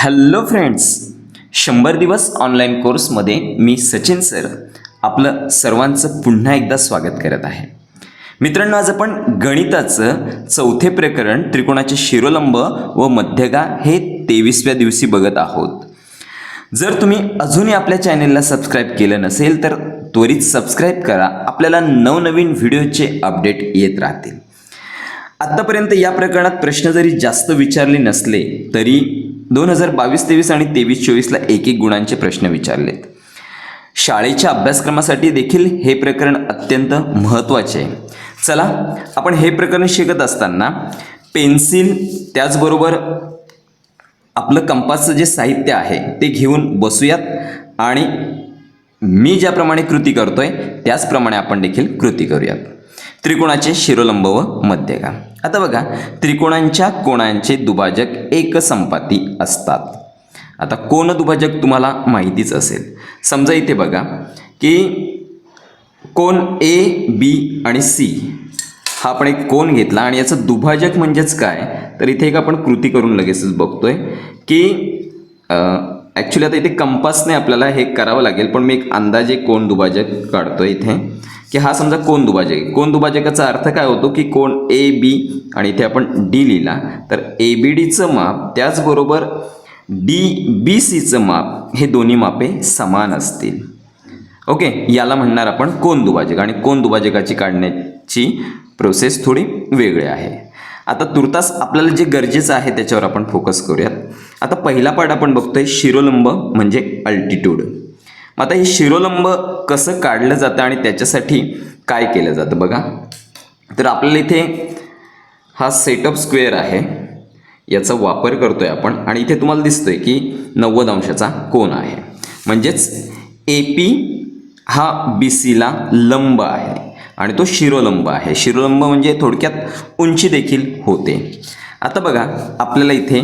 Hello friends शंभर दिवस online कोर्समध्ये मी सचिन सर आपलं सर्वांचं पुन्हा एकदा स्वागत करत आहे. मित्रांनो आज आपण गणिताचं चौथे प्रकरण त्रिकोणाचे शिरोलंब व मध्यगा हे तेवीसव्या दिवशी बघत आहोत. जर तुम्ही अजूनही आपल्या चॅनेलला सबस्क्राईब केलं नसेल तर त्वरित सबस्क्राईब करा. आपल्याला नवनवीन व्हिडिओचे अपडेट येत राहतील. आत्तापर्यंत या प्रकरणात प्रश्न जरी जास्त विचारले नसले तरी दोन हजार बावीस तेवीस आणि तेवीस चोवीसला एक एक गुणांचे प्रश्न विचारलेत. शाळेच्या अभ्यासक्रमासाठी देखील हे प्रकरण अत्यंत महत्त्वाचे आहे. चला आपण हे प्रकरण शिकत असताना पेन्सिल त्याचबरोबर आपलं कंपासचं जे साहित्य आहे ते घेऊन बसूयात आणि मी ज्याप्रमाणे कृती करतोय त्याचप्रमाणे आपण देखील कृती करूयात. त्रिकोणाचे शिरोलंब व मध्यगा आता बघा त्रिकोणांच्या कोणांचे दुभाजक एकसंपाती असतात? आता कोण दुभाजक तुम्हाला माहितीच असेल? समजा इथे बघा की कोण ए बी आणि सी हा आपण एक कोण घेतला आणि याचं दुभाजक म्हणजेच काय? तर इथे एक आपण कृती करून लगेचच बघतोय की ॲक्च्युली आता इथे कंपासने आपल्याला हे करावं लागेल पण मी एक अंदाजे कोण दुभाजक काढतोय इथे. की हा समजा कोण दुभाजक आहे? कोण दुभाजकाचा अर्थ काय होतो की कोण ए बी आणि इथे आपण डी लिहिला. तर ए बी डीचं माप त्याचबरोबर डी बी सीचं माप हे दोन्ही मापे समान असतील. ओके? याला म्हणणार आपण कोण दुभाजक आणि कोण दुभाजकाची काढण्याची प्रोसेस थोडी वेगळी आहे. आता तुर्तास आपल्याला जे गरजेचं आहे त्याच्यावर आपण फोकस करूयात. आता पहिला पार्ट आपण बघतोय शिरोलंब म्हणजे अल्टिट्यूड आता हे शिरोलंब कसं काढलं जातं आणि त्याच्यासाठी काय केलं जातं बघा. तर आपल्याला इथे हा सेटअप स्क्वेअर आहे. याचा वापर करतोय आपण आणि इथे तुम्हाला दिसतोय की नव्वद अंशाचा कोण आहे. म्हणजेच ए पी हा बी सीला लंब आहे आणि तो शिरोलंब आहे. शिरोलंब म्हणजे थोडक्यात उंची देखील होते. आता बघा आपल्याला इथे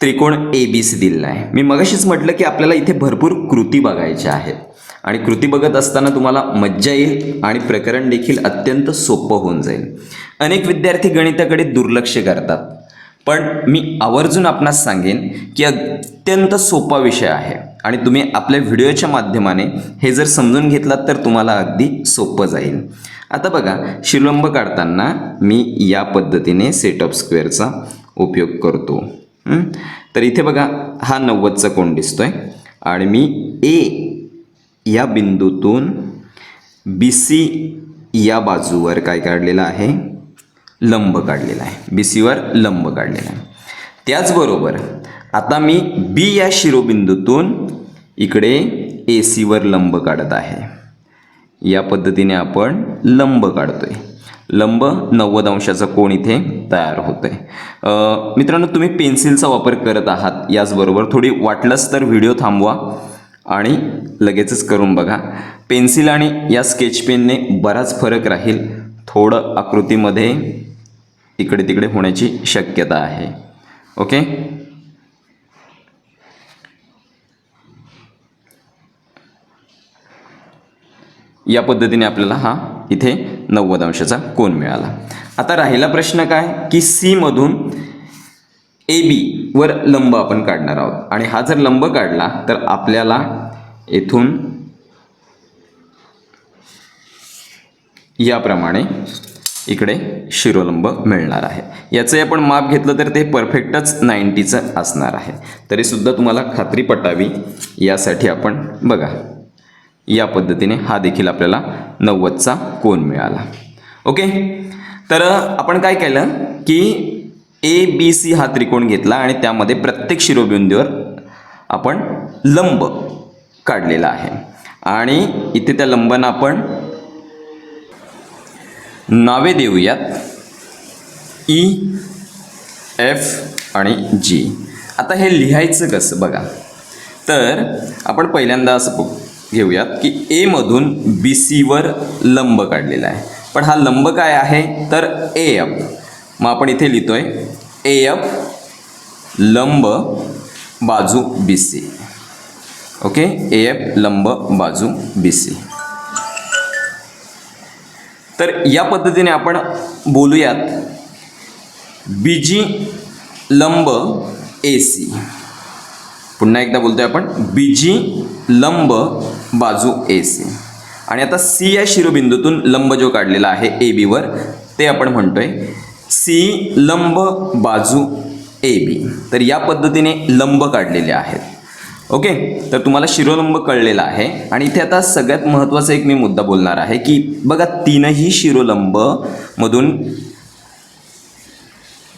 त्रिकोण ए बी सी दिलेला आहे. मी मगाशीच म्हटलं की आपल्याला इथे भरपूर कृती बघायच्या आहेत. आणि कृती बघत असताना तुम्हाला मज्जा येईल आणि प्रकरण देखील अत्यंत सोपं होऊन जाईल. अनेक विद्यार्थी गणिताकडे दुर्लक्ष करतात. पण मी आवर्जून आपणास सांगेन की अत्यंत सोपा विषय आहे. आणि तुम्ही आपल्या व्हिडिओच्या माध्यमाने हे जर समजून घेतलात तर तुम्हाला अगदी सोपं जाईल. आता बघा शिलंब काढताना मी या पद्धतीने सेटअप स्क्वेअरचा उपयोग करतो. तर इथे बघा हा नव्वदचा कोण दिसतो आहे आणि मी ए या बिंदूतून बी सी या बाजूवर काय काढलेलं आहे? लंब काढलेला आहे. बी सीवर लंब काढलेला आहे. त्याचबरोबर आता मी बी या शिरोबिंदूतून इकडे ए सीवर लंब काढत आहे. या पद्धतीने आपण लंब काढतोय. लंब नव्वद अंशाचा कोण इथे तयार होतोय. मित्रांनो तुम्ही पेन्सिलचा वापर करत आहात याचबरोबर थोडी वाटलंच तर व्हिडिओ थांबवा आणि लगेचच करून बघा. पेन्सिल आणि या स्केच पेनने बराच फरक राहील थोडं आकृतीमध्ये इकडे तिकडे होण्याची शक्यता आहे. ओके? या पद्धतीने आपल्याला हा इथे नव्वद अंशाचा कोण मिळाला. आता राहिला प्रश्न काय? की सीमधून ए बी वर लंब आपण काढणार आहोत. आणि हा जर लंब काढला तर आपल्याला येथून याप्रमाणे इकडे शिरोलंब मिळणार आहे. याचं आपण माप घेतलं तर ते परफेक्टच नाईन्टीचं असणार आहे. तरीसुद्धा तुम्हाला खात्री पटावी यासाठी आपण बघा. या पद्धतीने हा देखील आपल्याला नव्वदचा कोण मिळाला. ओके? तर आपण काय केलं की ए बी सी हा त्रिकोण घेतला आणि त्यामध्ये प्रत्येक शिरोबिंदूवर आपण लंब काढलेला आहे. आणि इथे त्या लंबांना आपण नावे देऊयात. E, ई एफ आणि जी आता हे लिहायचं कसं बघा? तर आपण पहिल्यांदा असं बघू घेऊयात की एमधून बी सीवर लंब काढलेला आहे. पण हा लंब काय आहे? तर ए एफ मग आपण इथे लिहितोय ए एफ लंब बाजू B C okay A F लंब बाजू बी सी तर या पद्धतीने आपण बोलूयात बी जी लंब ए सी पुन्हा एकदा बोलतोय आपण. बीजी लंब बाजू ए सी आणि आता सी या शिरोबिंदूतून लंब जो काढलेला आहे ए बीवर ते आपण म्हणतोय सी लंब बाजू ए बी. तर या पद्धतीने लंब काढलेले आहेत. ओके? तर तुम्हाला शिरोलंब कळलेला आहे. आणि इथे आता सगळ्यात महत्त्वाचा एक मी मुद्दा बोलणार आहे की बघा तीनही शिरोलंब मधून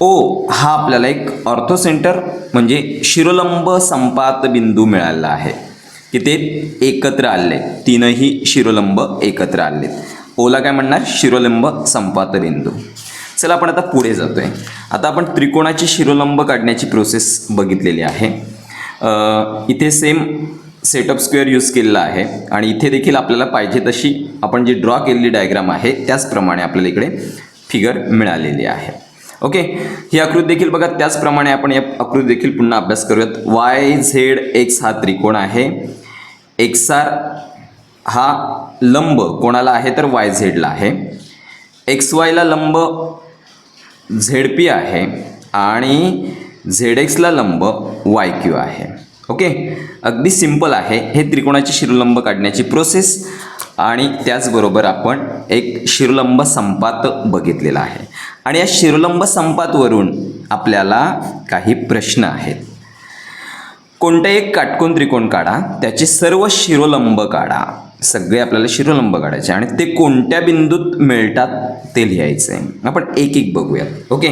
ओ हा आपल्याला एक ऑर्थो सेंटर म्हणजे शिरोलंब संपात बिंदू मिळाला आहे. की ते एकत्र आले. तीनही शिरोलंब एकत्र आलेत ओला काय म्हणणार? शिरोलंब संपात बिंदू. चला आपण आता पुढे जातोय. आता आपण त्रिकोणाची शिरोलंब काढण्याची प्रोसेस बघितलेली आहे. इथे सेम सेटअप स्क्वेअर यूज केलेला आहे. आणि इथे देखील आपल्याला पाहिजे तशी आपण जी ड्रॉ केलेली डायग्राम आहे त्याचप्रमाणे आपल्याला इकडे फिगर मिळालेली आहे. ओके ही आकृती देखील बघा. त्याचप्रमाणे आपण या आकृती देखील पुन्हा अभ्यास करूयात. वाय झेड एक्स हा त्रिकोण आहे. एक्स आर हा लंब कोणाला आहे तर वाय झेडला आहे. एक्स वायला लंब झेड पी आहे आणि झेड एक्सला लंब वाय क्यू आहे. ओके? अगदी सिंपल आहे. हे त्रिकोणाची शिरोलंब काढण्याची प्रोसेस आणि त्याचबरोबर आपण एक शिरोलंब संपात बघितलेला आहे. आणि या शिरोलंब संपातवरून आपल्याला काही प्रश्न आहेत. कोणता एक काटकोन त्रिकोण काढा त्याचे सर्व शिरोलंब काढा. सगळे आपल्याला शिरोलंब काढायचे आणि ते कोणत्या बिंदूत मिळतात ते लिहायचं आहे आपण एक एक बघूयात ओके?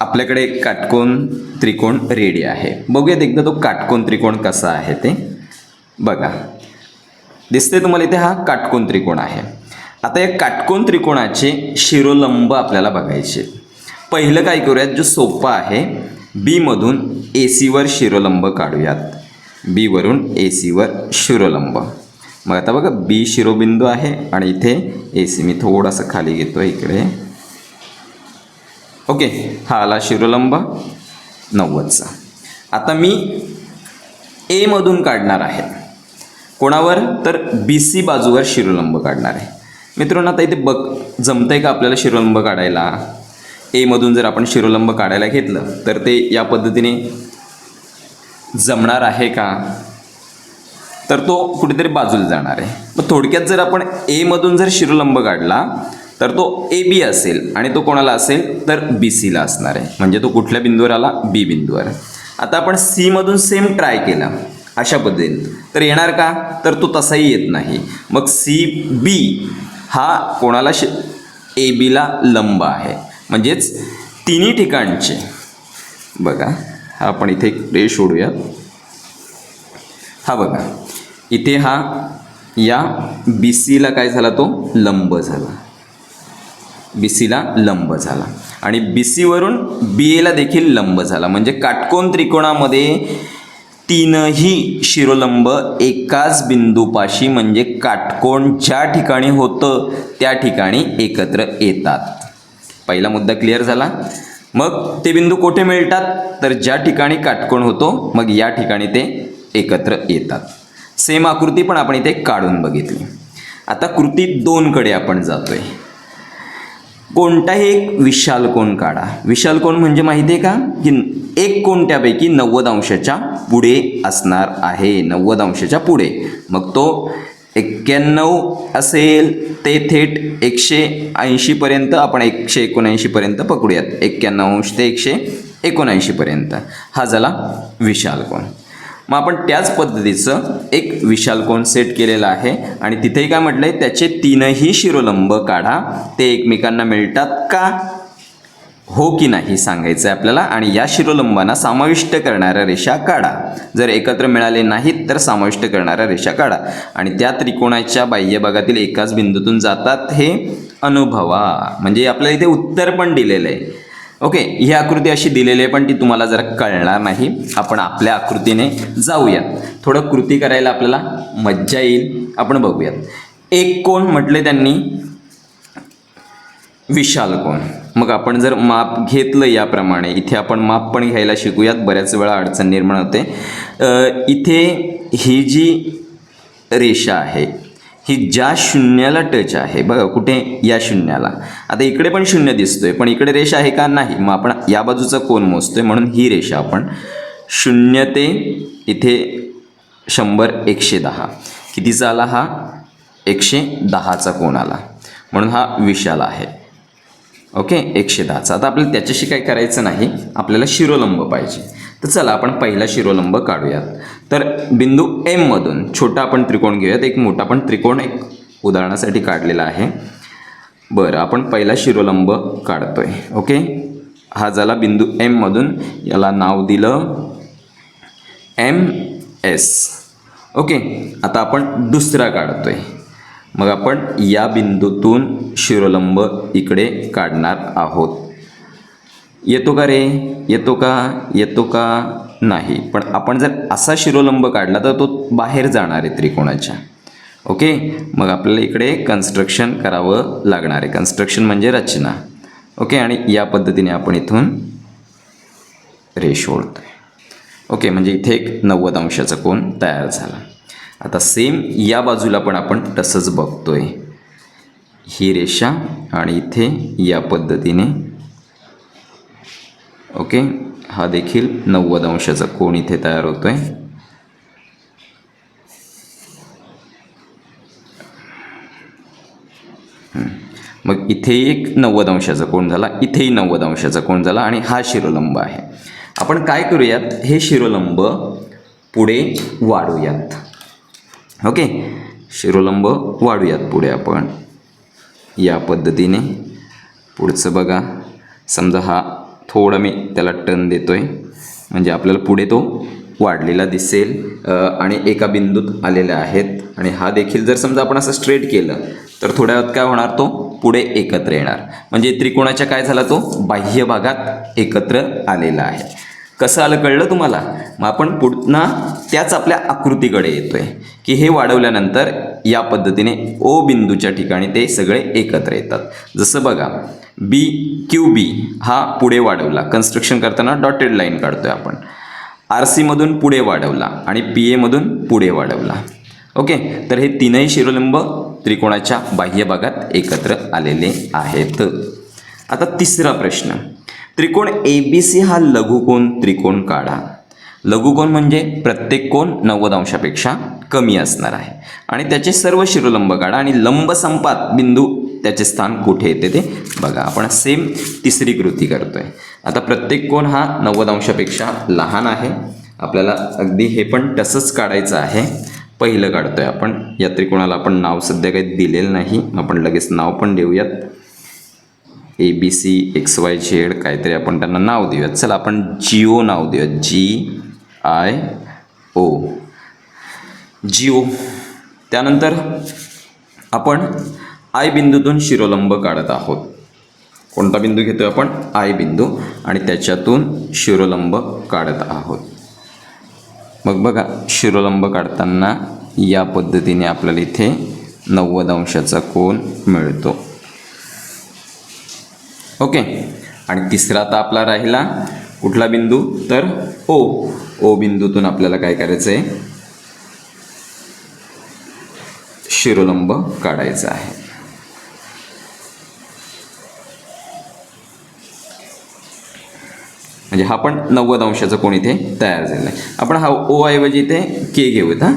आपल्याकडे एक काटकोन त्रिकोण रेडी आहे. बघूयात एकदा तो काटकोन त्रिकोण कसा आहे ते. बघा. दिसते तुम्हाला इथे हा काटकोन त्रिकोण आहे. आता या काटकोन त्रिकोणाचे शिरोलंब आपल्याला बघायचे. पहिलं काय करूयात जो सोपा आहे बीमधून ए सीवर शिरोलंब काढूयात. बीवरून ए सीवर शिरोलंब. मग आता बघा बी शिरोबिंदू आहे आणि इथे ए सी मी थोडासा खाली घेतो इकडे. ओके हा आला शिरोलंब नव्वदचा. आता मी एमधून काढणार आहे. कोणावर? तर बी सी बाजूवर शिरोलंब काढणार आहे. मित्रांनो आता इथे बघ जमतंय का आपल्याला शिरोलंब काढायला? एमधून जर आपण शिरोलंब काढायला घेतलं तर ते या पद्धतीने जमणार आहे का? तर तो कुठेतरी बाजूला जाणार आहे. मग थोडक्यात जर आपण एमधून जर शिरोलंब काढला तर तो ए बी असेल आणि तो कोणाला असेल? तर बी सीला असणार आहे. म्हणजे तो कुठल्या बिंदूवर आला? बी बिंदूवर आता आपण सीमधून सेम ट्राय केला. अशा पद्धतीने. तर येणार का? तर तो तसाही येत नाही. मग सी बी हा कोणाला शि ए बीला लंब आहे. म्हणजेच तिन्ही ठिकाणचे. बघा हा आपण इथे एक रेष सोडूया हा बघा इथे हा या बी सीला काय झाला तो? लंब झाला. बी सीला लंब झाला. आणि बी सीवरून बी एला देखील लंब झाला. म्हणजे काटकोन त्रिकोणामध्ये तीनही शिरोलंब एकाच बिंदूपाशी म्हणजे काटकोण ज्या ठिकाणी होतं त्या ठिकाणी एकत्र येतात. पहिला मुद्दा क्लिअर झाला. मग ते बिंदू कोठे मिळतात? तर ज्या ठिकाणी काटकोण होतो मग या ठिकाणी ते एकत्र येतात. सेम आकृती पण आपण इथे काढून बघितली. आता कृती दोनकडे आपण जातोय. कोणताही एक विशाल कोण काढा. विशाल कोण म्हणजे माहिती आहे का? की एक कोणत्यापैकी नव्वद अंशाच्या पुढे असणार आहे. नव्वद अंशाच्या पुढे. मग तो एक्क्याण्णव असेल ते थेट एकशे ऐंशीपर्यंत आपण एकशे एकोणऐंशीपर्यंत पकडूयात. एक्क्याण्णव अंश ते एकशे एकोणऐंशीपर्यंत हा झाला विशाल कोण मग आपण त्याच पद्धतीचं एक विशाल कोण सेट केलेला आहे आणि तिथेही काय म्हटलं आहे त्याचे तीनही शिरोलंब काढा. ते एकमेकांना मिळतात का? हो की नाही सांगायचं आहे आपल्याला? आणि या शिरोलंबांना समाविष्ट करणाऱ्या रेषा काढा. जर एकत्र मिळाले नाहीत तर समाविष्ट करणाऱ्या रेषा काढा. आणि त्या त्रिकोणाच्या बाह्य भागातील एकाच बिंदूतून जातात हे अनुभवा. म्हणजे आपल्याला इथे उत्तर पण दिलेलं आहे. ओके ही आकृती अशी दिलेली आहे पण ती तुम्हाला जरा कळणार नाही. आपण आपल्या आकृतीने जाऊयात थोडं कृती करायला आपल्याला मज्जा येईल. आपण बघूयात. एक कोण म्हटले त्यांनी? विशाल कोण? मग आपण जर माप घेतलं याप्रमाणे इथे आपण माप पण घ्यायला शिकूयात. बऱ्याच वेळा अडचण निर्माण होते. इथे ही जी रेषा आहे ही ज्या शून्याला टच आहे बघा कुठे या शून्याला. आता इकडे पण शून्य दिसतोय पण इकडे रेषा आहे का? नाही. मग आपण या बाजूचा कोण मोजतोय म्हणून ही रेषा आपण शून्य ते इथे शंभर एकशे दहा. कितीचा आला हा? एकशे दहाचा कोण आला. म्हणून हा विशाल आहे. ओके? एकशे दहाचा आता आपल्याला त्याच्याशी काही करायचं नाही. आपल्याला शिरोलंब पाहिजे. तर चला आपण पहिला शिरोलंब काढूयात. तर बिंदू एममधून छोटा आपण त्रिकोण घेऊयात. एक मोठा पण त्रिकोण एक उदाहरणासाठी काढलेला आहे. बरं आपण पहिला शिरोलंब काढतोय. ओके? हा झाला बिंदू एममधून याला नाव दिलं एम एस ओके? आता आपण दुसरा काढतोय. मग आपण या बिंदूतून शिरोलंब इकडे काढणार आहोत. येतो का रे? येतो का? येतो का? नाही. पण आपण जर असा शिरोलंब काढला तर तो बाहेर जाणार आहे त्रिकोणाच्या. ओके? मग आपल्याला इकडे कन्स्ट्रक्शन करावं लागणार आहे. कन्स्ट्रक्शन म्हणजे रचना. ओके? आणि या पद्धतीने आपण इथून रेष ओढतो ओके? म्हणजे इथे एक नव्वद अंशाचा कोण तयार झाला. आता सेम या बाजूला पण आपण तसंच बघतोय. ही रेषा आणि इथे या पद्धतीने. ओके? हा देखील नव्वद अंशाचा कोण इथे तयार होतोय. आहे मग इथेही एक नव्वद अंशाचा कोण झाला इथेही नव्वद अंशाचा कोण झाला आणि हा शिरोलंब आहे. आपण काय करूयात? हे शिरोलंब पुढे वाढूयात. ओके? शिरोलंब वाढूयात पुढे आपण. या पद्धतीने. पुढचं बघा. समजा हा थोडा मी त्याला टर्न आहे म्हणजे आपल्याला पुढे तो वाढलेला दिसेल. आणि एका बिंदूत आलेल्या आहेत. आणि हा देखील जर समजा आपण असं स्ट्रेट केलं तर थोड्या वेळात काय होणार तो? पुढे एकत्र येणार. म्हणजे त्रिकोणाच्या काय झाला तो? बाह्य भागात एकत्र आलेला आहे. कसं आलं कळलं तुम्हाला? मग आपण पुन्हा त्याच आपल्या आकृतीकडे येतोय की हे वाढवल्यानंतर या पद्धतीने ओ बिंदूच्या ठिकाणी ते सगळे एकत्र येतात. जसं बघा बी क्यू बी हा पुढे वाढवला. कन्स्ट्रक्शन करताना डॉटेड लाईन काढतोय आपण. आर सीमधून पुढे वाढवला आणि पी एमधून पुढे वाढवला. ओके? तर हे तीनही शिरोलंब त्रिकोणाच्या बाह्य भागात एकत्र आलेले आहेत. आता तिसरा प्रश्न. त्रिकोण ए बी सी हा लघुकोन त्रिकोण काढा. लघुकोन म्हणजे प्रत्येक कोण नव्वद अंशापेक्षा कमी असणार आहे. आणि त्याचे सर्व शिरोलंब काढा आणि लंब संपात बिंदू त्याचे स्थान कुठे येते ते बघा. आपण सेम तिसरी कृती करतोय. आता प्रत्येक कोण हा नव्वद अंशापेक्षा लहान आहे. आपल्याला अगदी हे पण तसंच काढायचं आहे. पहिलं काढतोय आपण. या त्रिकोणाला आपण नाव सध्या काही दिलेलं नाही. आपण लगेच नाव पण देऊयात. A B C X Y Z काहीतरी आपण त्यांना नाव देऊयात. चला आपण जिओ नाव देऊयात. जी आय ओ जिओ. त्यानंतर आपण आय बिंदूतून शिरोलंब काढत आहोत. कोणता बिंदू घेतो आहे आपण? आय बिंदू. आणि त्याच्यातून शिरोलंब काढत आहोत. मग बघा शिरोलंब काढताना या पद्धतीने आपल्याला इथे नव्वद अंशाचा कोन मिळतो. ओके. आणि तिसरा आता आपला राहिला कुठला बिंदू? तर ओ. ओ बिंदूतून आपल्याला काय करायचं आहे शिरोलंब काढायचा आहे. म्हणजे हा पण नव्वद अंशाचा कोण इथे तयार झाला आहे. आपण हा ओ ऐवजी इथे के घेऊयात हा.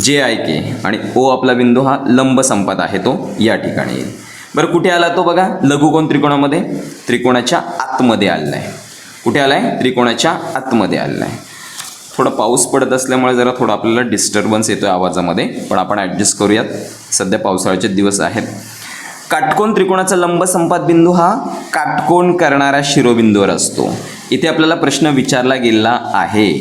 जे आय के. आणि ओ आपला बिंदू हा लंब संपात आहे तो या ठिकाणी येईल. बरं कुठे आला तो बघा? लघुकोण त्रिकोणामध्ये? त्रिकोणाच्या आतमध्ये आलेला आहे. कुठे आला आहे त्रिकोणाच्या आतमध्ये आलेला आहे. थोडा पाऊस पडत असल्यामुळे जरा थोडा आपल्याला डिस्टर्बन्स येतो आहे आवाजामध्ये पण आपण ॲडजस्ट करूयात. सध्या पावसाळ्याचे दिवस आहेत. काटकोन त्रिकोणाचा लंब संपात बिंदू हा काटकोन करणाऱ्या शिरोबिंदूवर असतो. इथे आपल्याला प्रश्न विचारला गेला आहे.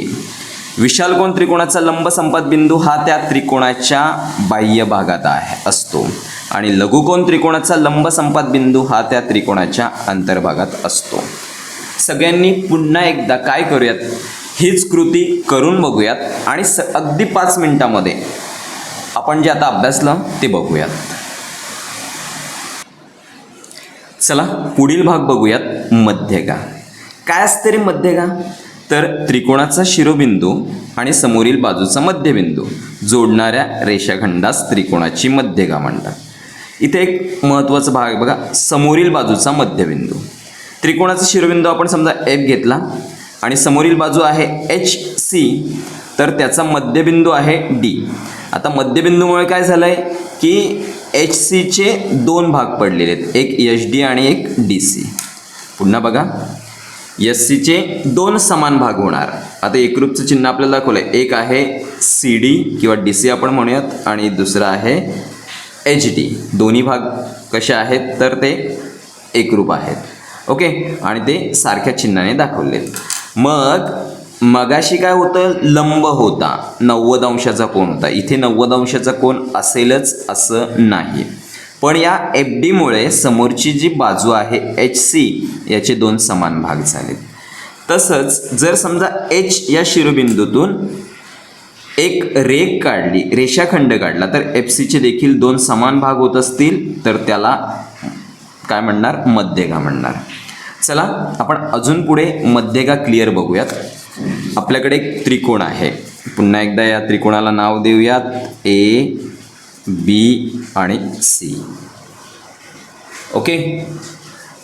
विशालकोन त्रिकोणाचा लंब संपात बिंदू हा त्या त्रिकोणाच्या बाह्य भागात आहे असतो. आणि लघुकोन त्रिकोणाचा लंब संपात बिंदू हा त्या त्रिकोणाच्या अंतर्भागात असतो. सगळ्यांनी पुन्हा एकदा काय करूयात? हीच कृती करून बघूयात आणि स अगदी पाच मिनिटामध्ये आपण जे आता अभ्यासलं ते बघूयात. चला पुढील भाग बघूयात मध्यगा. काय असते रे मध्यगा? तर त्रिकोणाचा शिरोबिंदू आणि समोरील बाजूचा मध्यबिंदू. जोडणाऱ्या रेषाखंडास त्रिकोणाची मध्यगा म्हणतात. इथे एक महत्त्वाचा भाग आहे बघा समोरील बाजूचा मध्यबिंदू. त्रिकोणाचा शिरोबिंदू आपण समजा एफ घेतला आणि समोरील बाजू आहे एच सी तर त्याचा मध्यबिंदू आहे डी आता मध्यबिंदूमुळे काय झालं आहे की एच सीचे दोन भाग पडलेले आहेत. एक एच डी आणि एक डी सी पुन्हा बघा. एस सीचे दोन समान भाग होणार. आता एकरूपचं चिन्ह आपल्याला दाखवलं आहे एक आहे सी डी किंवा डी सी आपण म्हणूयात आणि दुसरं आहे एच डी दोन्ही भाग कसे आहेत? तर ते एकरूप आहेत. ओके? आणि ते सारख्या चिन्हाने दाखवलेत. मग मगाशी काय होतं? लंब होता. नव्वद अंशाचा कोण होता. इथे नव्वद अंशाचा कोण असेलच असं नाही. पण या एफ डीमुळे समोरची जी बाजू आहे एच सी याचे दोन समान भाग झाले तसंच जर समजा एच या शिरोबिंदूतून एक रेख काढली रेषाखंड काढला तर एफ सीचे देखील दोन समान भाग होत असतील तर त्याला काय म्हणणार? मध्यगा म्हणणार. चला आपण अजून पुढे मध्यगा क्लिअर बघूयात. आपल्याकडे एक त्रिकोण आहे. पुन्हा एकदा या त्रिकोणाला नाव देऊयात. ए बी आणि सी ओके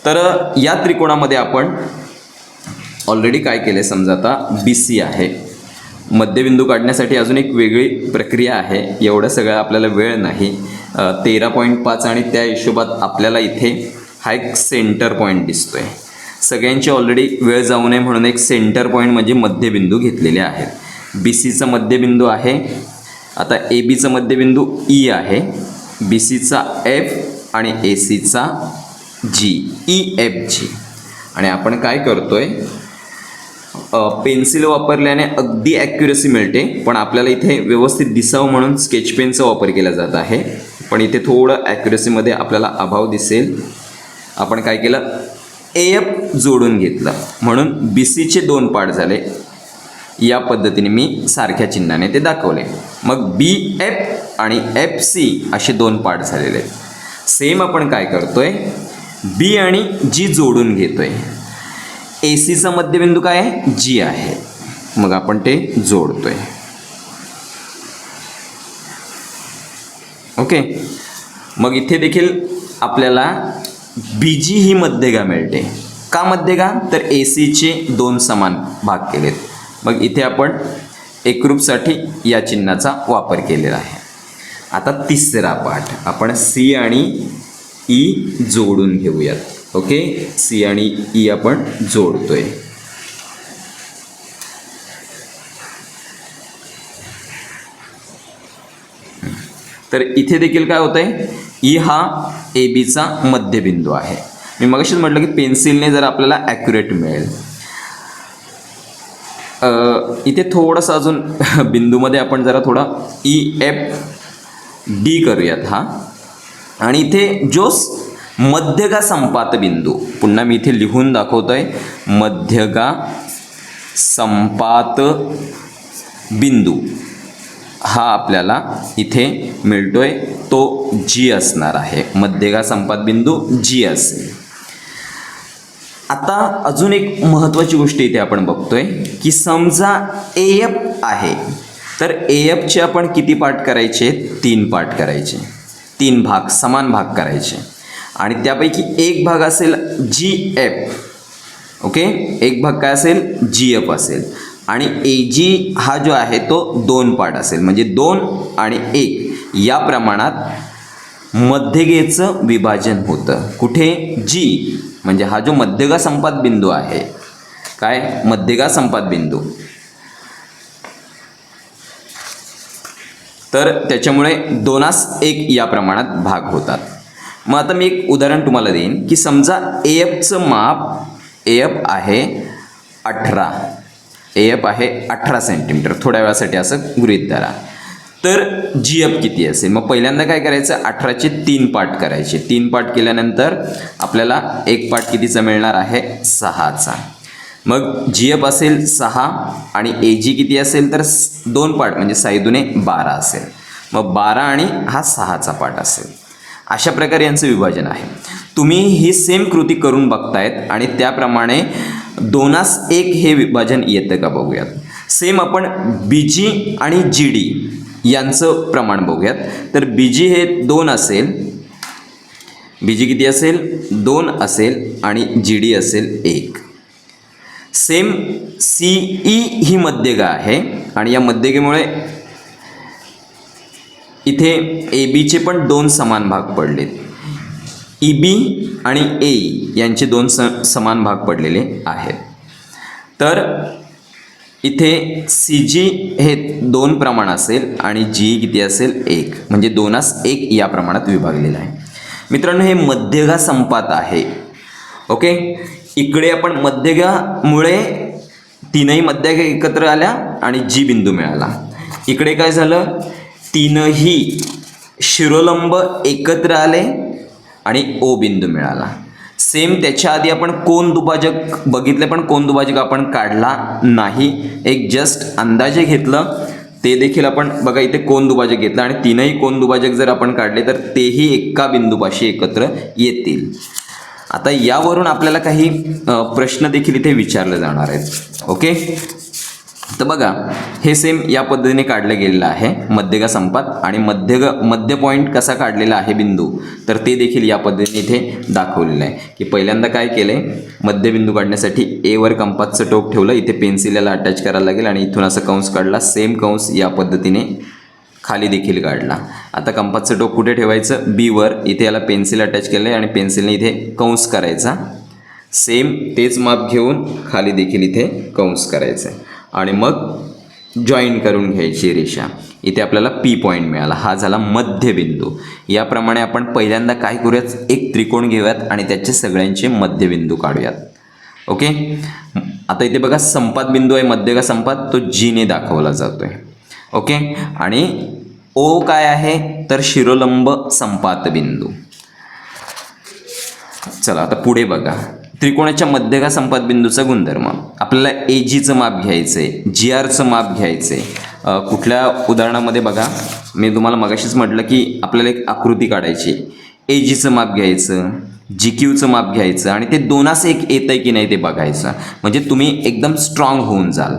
तर या त्रिकोणामध्ये आपण ऑलरेडी काय केलं आहे समजा आता? बी सी आहे. मध्यबिंदू काढण्यासाठी अजून एक वेगळी प्रक्रिया आहे. एवढं सगळं आपल्याला वेळ नाही. तेरा पॉईंट पाच आणि त्या हिशोबात आपल्याला इथे हा एक सेंटर पॉईंट दिसतोय. सगळ्यांची ऑलरेडी वेळ जाऊ नये म्हणून एक सेंटर पॉईंट म्हणजे मध्यबिंदू घेतलेले आहेत. बी सीचा मध्यबिंदू आहे. आता ए बीचा मध्यबिंदू ई आहे. बी सीचा एफ आणि ए सीचा जी ई एफ जी आणि आपण काय करतोय? पेन्सिल वापरल्याने अगदी ॲक्युरसी मिळते पण आपल्याला इथे व्यवस्थित दिसावं म्हणून स्केच पेनचा वापर केला जात आहे. पण इथे थोडं ॲक्युरसीमध्ये आपल्याला अभाव दिसेल. आपण काय केलं? ए एफ जोडून घेतलं. म्हणून बी सीचे दोन पार्ट झाले. या पद्धतीने मी सारख्या चिन्हाने ते दाखवले. मग बी एफ आणि एफ सी असे दोन पार्ट झालेले आहेत. सेम आपण काय करतोय? बी आणि जी जोडून घेतोय. ए सीचा मध्यबिंदू काय आहे? जी आहे. मग आपण ते जोडतोय. ओके मग इथे देखील आपल्याला बी जी ही मध्यगा मिळते. का मध्यगा? तर ए सीचे दोन समान भाग केलेत. मग इथे आपण एकरूपसाठी या चिन्हाचा वापर केलेला आहे. आता तिसरा पाठ आपण सी आणि ई जोडून घेऊयात. ओके? सी आणि ई आपण जोडतोय. तर इथे देखील काय होतं आहे ई हा ए बीचा मध्यबिंदू आहे. मी मगाशीच म्हटलं की पेन्सिलने जर आपल्याला ॲक्युरेट मिळेल इथे थोडंसं अजून बिंदूमध्ये आपण जरा थोडा ई एफ डी करूयात हा. आणि इथे जो मध्यगा संपात बिंदू. पुन्हा मी इथे लिहून दाखवतोय. मध्यगा संपात बिंदू. हा आपल्याला इथे मिळतोय. तो जी असणार आहे. मध्यगा संपात बिंदू जी असेल. आता अजून एक महत्त्वाची गोष्ट इथे आपण बघतोय की समजा ए एफ आहे तर ए एफचे आपण किती पाठ करायचे? तीन पार्ट करायचे. तीन भाग समान भाग करायचे. आणि त्यापैकी एक भाग असेल जी एफ ओके? एक भाग काय असेल? जी एफ असेल. आणि ए जी हा जो आहे तो दोन पार्ट असेल. म्हणजे दोन आणि एक. या प्रमाणात मध्यगेचं विभाजन होतं. कुठे? जी म्हणजे हा जो मध्यगा संपात बिंदू आहे काय? मध्यगा संपात बिंदू. तर त्याच्यामुळे दोनास एक या प्रमाणात भाग होतात. मग आता मी एक उदाहरण तुम्हाला देईन की समजा ए एफचं माप ए एफ आहे अठरा. ए एफ आहे अठरा सेंटीमीटर थोड्या वेळासाठी असं गृहीत धरा. तर जी एफ किती असेल मग पहिल्यांदा काय करायचं? अठराचे तीन पार्ट करायचे. तीन पार्ट केल्यानंतर आपल्याला एक पार्ट कितीचा मिळणार आहे? सहाचा. मग जी एफ असेल सहा आणि ए जी किती असेल तर दोन पार्ट म्हणजे साईदुने बारा असेल. मग बारा आणि हा सहाचा पार्ट असेल. अशा प्रकारे यांचं विभाजन आहे. तुम्ही ही सेम कृती करून बघतायत आणि त्याप्रमाणे दोनास एक हे विभाजन येतं का बघूयात. सेम आपण बी जी आणि जी डी यांचं प्रमाण बघूयात. तर बी जी हे दोन असेल बी जी किती असेल? दोन असेल आणि जी डी असेल एक. सेम सी ई ही मध्यगा आहे आणि या मध्यगेमुळे इथे ए बीचे पण दोन समान भाग पडलेत. ई बी आणि ए यांचे दोन स समान भाग पडलेले आहेत. तर इथे सी जी हे दोन प्रमाण असेल आणि जी किती असेल एक. म्हणजे दोनास एक या प्रमाणात विभागलेलं आहे. मित्रांनो हे मध्यगा संपात आहे. ओके? इकडे आपण मध्यगामुळे तीनही मध्यगा एकत्र आल्या आणि जी बिंदू मिळाला. इकडे काय झालं? तीनही शिरोलंब एकत्र आले आणि ओ बिंदू मिळाला. सेम त्याच्या आधी आपण कोण दुभाजक बघितले पण कोण दुभाजक आपण काढला नाही. एक जस्ट अंदाजे घेतलं ते देखील आपण बघा इथे कोण दुभाजक घेतलं आणि तीनही कोण दुभाजक जर आपण काढले तर तेही एका बिंदूपाशी एकत्र येतील. आता यावरून आपल्याला काही प्रश्न देखील इथे विचारले जाणार आहेत. ओके तर बघा हे सेम या पद्धतीने काढलं गेलेलं आहे. मध्यगा संपात आणि मध्यग मध्य पॉईंट कसा काढलेला आहे बिंदू? तर ते देखील या पद्धतीने इथे दाखवलेलं आहे. की पहिल्यांदा काय केलं आहे मध्यबिंदू काढण्यासाठी एवर कंपासचं टोक ठेवलं इथे पेन्सिलला अटॅच करायला लागेल आणि इथून असं कंस काढला सेम कंस या पद्धतीने खाली देखील काढला. आता कंपासचं टोक कुठे ठेवायचं? बीवर इथे याला पेन्सिल अटॅच केलं आहे आणि पेन्सिलने इथे कंस करायचा. सेम तेच माप घेऊन खाली देखील इथे कंस करायचं आहे आणि मग जॉईन करून घ्यायची रेषा. इथे आपल्याला पी पॉईंट मिळाला. हा झाला मध्यबिंदू. याप्रमाणे आपण पहिल्यांदा काय करूयात? एक त्रिकोण घेऊयात आणि त्याचे सगळ्यांचे मध्यबिंदू काढूयात. ओके आता इथे बघा संपात बिंदू आहे मध्य का संपात? तो जीने दाखवला जातो आहे ओके आणि ओ काय आहे? तर शिरोलंब संपात बिंदू. चला आता पुढे बघा. त्रिकोणाच्या मध्यगा संपात बिंदूचा गुणधर्म. आपल्याला ए जीचं माप घ्यायचं आहे जी आरचं माप घ्यायचं आहे कुठल्या उदाहरणामध्ये बघा मी तुम्हाला मगाशीच म्हटलं की आपल्याला एक आकृती काढायची. ए जीचं माप घ्यायचं जी क्यूचं माप घ्यायचं आणि ते दोनास एक येतं आहे की नाही ते बघायचं. म्हणजे तुम्ही एकदम स्ट्रॉंग होऊन जाल.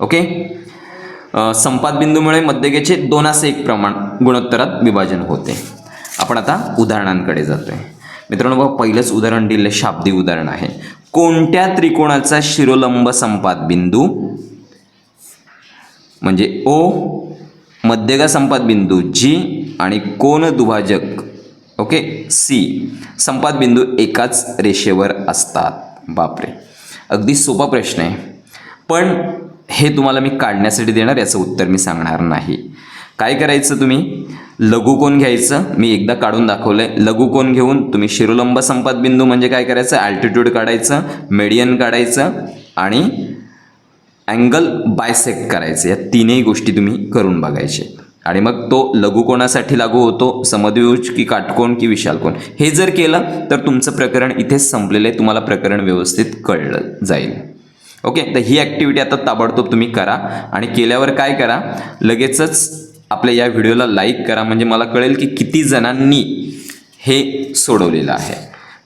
ओके संपादबिंदूमुळे संपात बिंदूमुळे मध्यगेचे दोनास एक प्रमाण गुणोत्तरात विभाजन होते. आपण आता उदाहरणांकडे जातो आहे मित्रांनो बघा पहिलंच उदाहरण दिलेलं शाब्दिक उदाहरण आहे. कोणत्या त्रिकोणाचा शिरोलंब संपात बिंदू? म्हणजे ओ मध्यगा संपात बिंदू जी आणि कोण दुभाजक ओके? सी संपात बिंदू एकाच रेषेवर असतात. बापरे. अगदी सोपा प्रश्न आहे. पण हे तुम्हाला मी काढण्यासाठी देणार याचं उत्तर मी सांगणार नाही. काय करायचं तुम्ही? लघुकोन घ्यायचं? मी एकदा काढून दाखवलं आहे लघुकोन घेऊन तुम्ही शिरोलंब संपात बिंदू म्हणजे काय करायचं? ॲल्टिट्यूड काढायचं मेडियन काढायचं आणि अँगल बायसेक्ट करायचं. या तीनही गोष्टी तुम्ही करून बघायचे. आणि मग तो लघुकोणासाठी लागू होतो समद्विभुज की काटकोण की विशालकोण हे जर केलं तर तुमचं प्रकरण इथेच संपलेलं आहे. तुम्हाला प्रकरण व्यवस्थित कळलं जाईल. ओके तर ही ॲक्टिव्हिटी आता ताबडतोब तुम्ही करा. आणि केल्यावर काय करा? लगेचच आपल्या या व्हिडिओला लाईक करा. म्हणजे मला कळेल की किती जणांनी हे सोडवलेलं आहे.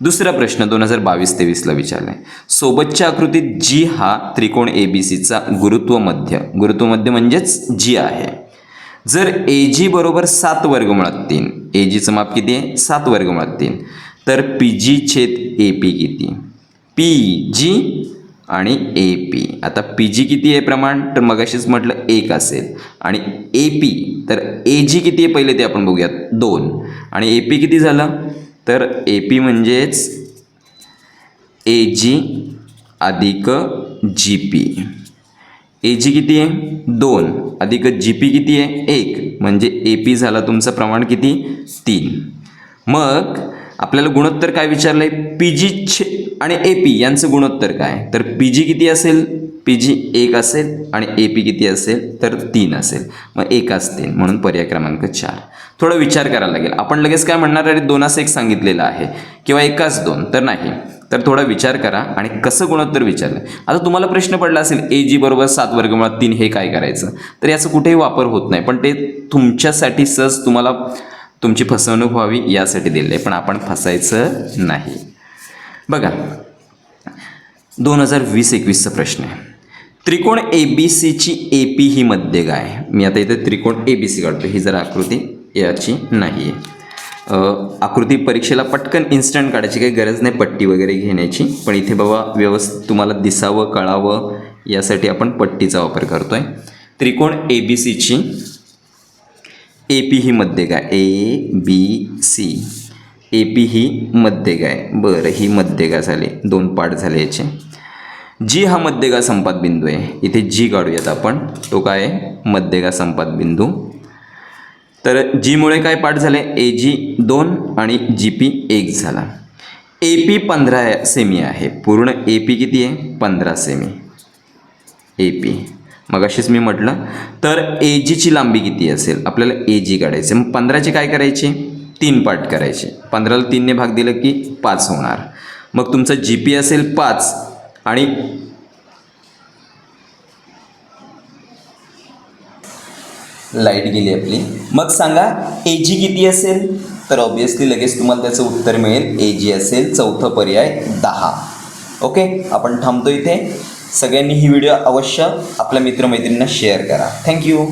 दुसरा प्रश्न दोन हजार बावीस तेवीसला विचारला आहे सोबतच्या आकृतीत जी हा त्रिकोण ए बी सीचा गुरुत्व मध्य. गुरुत्व मध्य म्हणजेच जी आहे. जर ए जी बरोबर सात वर्गमुळात तीन ए जीचं माप किती आहे? सात वर्गमुळात तीन. तर पी जी छेद ए पी किती? पी जी आणि ए पी आता पी जी किती आहे प्रमाण? तर मगाशीच म्हटलं एक असेल. आणि ए पी तर ए जी किती आहे? पहिले ते आपण बघूयात. दोन. आणि ए पी किती झालं? तर ए पी म्हणजेच ए जी अधिक जी पी ए जी किती आहे? दोन. अधिक जी पी किती आहे? एक. म्हणजे ए पी झाला तुमचं प्रमाण किती? तीन. मग आपल्याला गुणोत्तर काय विचारलं आहे पी जी छे आणि ए पी यांचं गुणोत्तर काय? तर पी जी किती असेल? पी जी एक असेल आणि ए पी किती असेल? तर तीन असेल. मग एकाच तीन म्हणून पर्याय क्रमांक चार. थोडा विचार करायला लागेल. आपण लगेच काय म्हणणार अरे दोनास एक सांगितलेलं आहे. किंवा एकाच दोन तर नाही. तर थोडा विचार करा आणि कसं गुणोत्तर विचारलं आता तुम्हाला प्रश्न पडला असेल ए जी बरोबर सात वर्गमुळात तीन हे काय करायचं? तर याचा कुठेही वापर होत नाही. पण ते तुमच्यासाठी सहज तुम्हाला तुमची फसवणूक व्हावी यासाठी दिले पण आपण फसायचं नाही. बघा दोन हजार वीस एकवीसचा प्रश्न आहे. त्रिकोण ए बी सीची ए पी ही मध्यगा आहे मी आता इथे त्रिकोण ए बी सी काढतो ही जर आकृती याची नाही. आहे आकृती परीक्षेला पटकन इन्स्टंट काढायची काही गरज नाही पट्टी वगैरे घेण्याची. पण इथे बाबा व्यवस्थित तुम्हाला दिसावं कळावं यासाठी आपण पट्टीचा वापर करतो आहे त्रिकोण ए बी सीची ए पी ही मध्यगाय A B C A P ही मध्यगाय बरं ही मध्यगा झाले. दोन पाठ झाले याचे. जी हा मध्यगा संपात बिंदू आहे. इथे जी काढूयात आपण. तो काय आहे? मध्यगा संपात बिंदू. तर जीमुळे काय पाठ झाले? ए जी दोन आणि जी पी एक झाला. ए पी पंधरा सेमी आहे. पूर्ण ए पी किती आहे? पंधरा सेमी ए पी मग अशीच मी म्हटलं तर ए जीची लांबी किती असेल? आपल्याला ए जी काढायचे मग पंधराचे काय करायचे? तीन पार्ट करायचे. पंधराला तीनने भाग दिलं की पाच होणार. मग तुमचं जी पी असेल पाच आणि लाइट गेली आपली. मग सांगा ए जी किती असेल? तर ऑब्विसली लगेच तुम्हाला त्याचं उत्तर मिळेल. ए जी असेल चौथं पर्याय दहा. ओके आपण थांबतो इथे. सगळ्यांनी ही व्हिडिओ अवश्य आपल्या मित्रमैत्रिणींना शेअर करा. थँक्यू